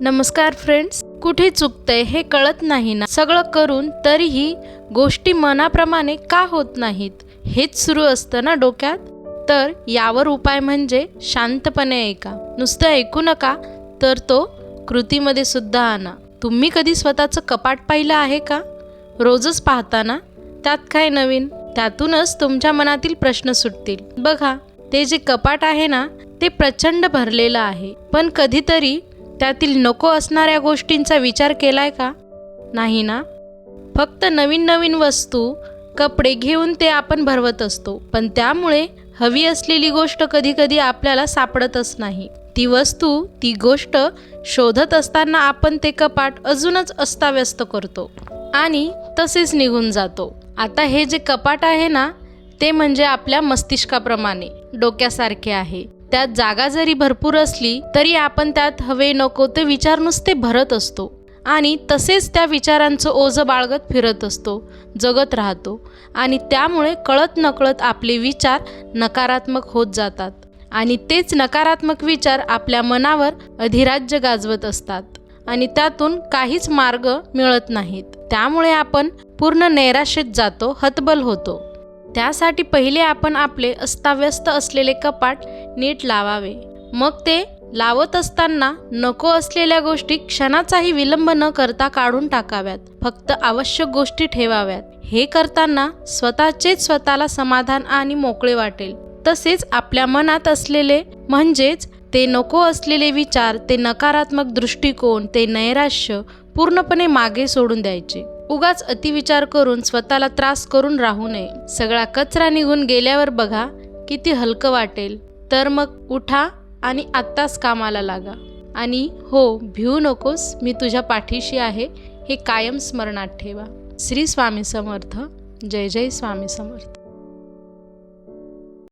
नमस्कार फ्रेंड्स कुठे चुकतंय हे कळत नाही ना. सगळं करून तरीही गोष्टी मनाप्रमाणे का होत नाहीत? हेच सुरू असतं ना डोक्यात? तर यावर उपाय म्हणजे शांतपणे ऐका. नुसतं ऐकू नका तर तो कृतीमध्ये सुद्धा आणा. तुम्ही कधी स्वतःचं कपाट पाहिलं आहे का? रोजच पाहताना? त्यात काय नवीन? त्यातूनच तुमच्या मनातील प्रश्न सुटतील. बघा ते जे कपाट आहे ना ते प्रचंड भरलेलं आहे. पण कधीतरी त्यातील नको असणाऱ्या गोष्टींचा विचार केलाय का? नाही ना? फक्त नवीन नवीन वस्तू कपडे घेऊन ते आपण भरवत असतो. पण त्यामुळे हवी असलेली गोष्ट कधीकधी आपल्याला सापडतच नाही. ती वस्तू ती गोष्ट शोधत असताना आपण ते कपाट अजूनच अस्ताव्यस्त करतो आणि तसेच निघून जातो. आता हे जे कपाट आहे ना ते म्हणजे आपल्या मस्तिष्काप्रमाणे डोक्यासारखे आहे. त्यात जागा जरी भरपूर असली तरी आपण त्यात हवे नको ते विचार नुसते भरत असतो. आणि तसेच त्या विचारांचं ओझं बाळगत फिरत असतो जगत राहतो. आणि त्यामुळे कळत नकळत आपले विचार नकारात्मक होत जातात. आणि तेच नकारात्मक विचार आपल्या मनावर अधिराज्य गाजवत असतात. आणि त्यातून काहीच मार्ग मिळत नाहीत. त्यामुळे आपण पूर्ण नैराश्यत जातो हतबल होतो. त्यासाठी पहिले आपण आपले अस्ताव्यस्त असलेले कपाट नीट लावावे. मग ते लावत असताना नको असलेल्या गोष्टी क्षणाचाही विलंब न करता काढून टाकाव्यात. फक्त आवश्यक गोष्टी ठेवाव्यात. हे करताना स्वतःचेच स्वतःला समाधान आणि मोकळे वाटेल. तसेच आपल्या मनात असलेले म्हणजेच ते नको असलेले विचार ते नकारात्मक दृष्टिकोन ते नैराश्य पूर्णपणे मागे सोडून द्यायचे. उगाच अतिविचार करून स्वतःला त्रास करून राहू नये. सगळा कचरा निघून गेल्यावर बघा किती हलकं वाटेल. तर मग उठा आणि आत्ताच कामाला लागा. आणि हो भिवू नकोस मी तुझ्या पाठीशी आहे. हे कायम स्मरणात ठेवा. श्री स्वामी समर्थ. जय जय स्वामी समर्थ.